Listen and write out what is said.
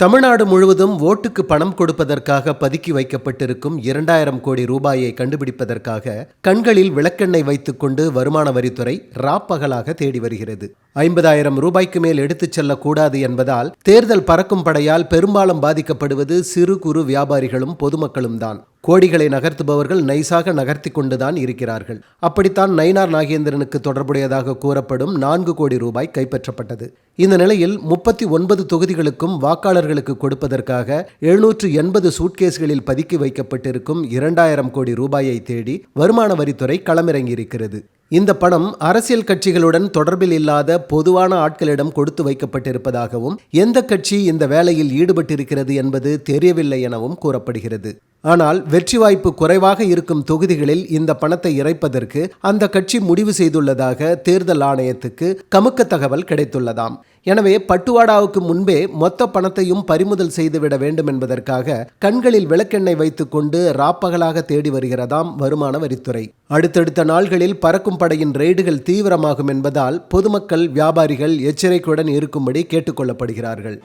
தமிழ்நாடு முழுவதும் ஓட்டுக்கு பணம் கொடுப்பதற்காக பதுக்கி வைக்கப்பட்டிருக்கும் இரண்டாயிரம் கோடி ரூபாயை கண்டுபிடிப்பதற்காக கண்களில் விளக்கெண்ணெய் வைத்துக்கொண்டு வருமான வரித்துறை ராப்பகலாக தேடி வருகிறது. ஐம்பதாயிரம் ரூபாய்க்கு மேல் எடுத்துச் செல்லக்கூடாது என்பதால் தேர்தல் பறக்கும் படையால் பெரும்பாலும் பாதிக்கப்படுவது சிறு குறு வியாபாரிகளும் பொதுமக்களும் தான். கோடிகளை நகர்த்துபவர்கள் நைசாக நகர்த்தி கொண்டுதான் இருக்கிறார்கள். அப்படித்தான் நயினார் நாகேந்திரனுக்கு தொடர்புடையதாக கூறப்படும் நான்கு கோடி ரூபாய் கைப்பற்றப்பட்டது. இந்த நிலையில் முப்பத்தி ஒன்பது தொகுதிகளுக்கும் வாக்காளர்களுக்கு கொடுப்பதற்காக எழுநூற்று எண்பது சூட்கேஸ்களில் பதுக்கி வைக்கப்பட்டிருக்கும் இரண்டாயிரம் கோடி ரூபாயை தேடி வருமான வரித்துறை களமிறங்கியிருக்கிறது. இந்த பணம் அரசியல் கட்சிகளுடன் தொடர்பில் இல்லாத பொதுவான ஆட்களிடம் கொடுத்து வைக்கப்பட்டிருப்பதாகவும் எந்த கட்சி இந்த வேலையில் ஈடுபட்டிருக்கிறது என்பது தெரியவில்லை எனவும் கூறப்படுகிறது. ஆனால் வெற்றி வாய்ப்பு குறைவாக இருக்கும் தொகுதிகளில் இந்த பணத்தை இறைப்பதற்கு அந்த கட்சி முடிவு செய்துள்ளதாக தேர்தல் ஆணையத்துக்கு கமுக்க தகவல் கிடைத்துள்ளதாம். எனவே பட்டுவாடாவுக்கு முன்பே மொத்த பணத்தையும் பறிமுதல் செய்துவிட வேண்டும் என்பதற்காக கண்களில் விளக்கெண்ணெய் வைத்துக்கொண்டு ராப்பகலாக தேடி வருகிறதாம் வருமான வரித்துறை. அடுத்தடுத்த நாள்களில் பறக்கும் படையின் ரெய்டுகள் தீவிரமாகும் என்பதால் பொதுமக்கள் வியாபாரிகள் எச்சரிக்கையுடன் இருக்கும்படி கேட்டுக்கொள்ளப்படுகிறார்கள்.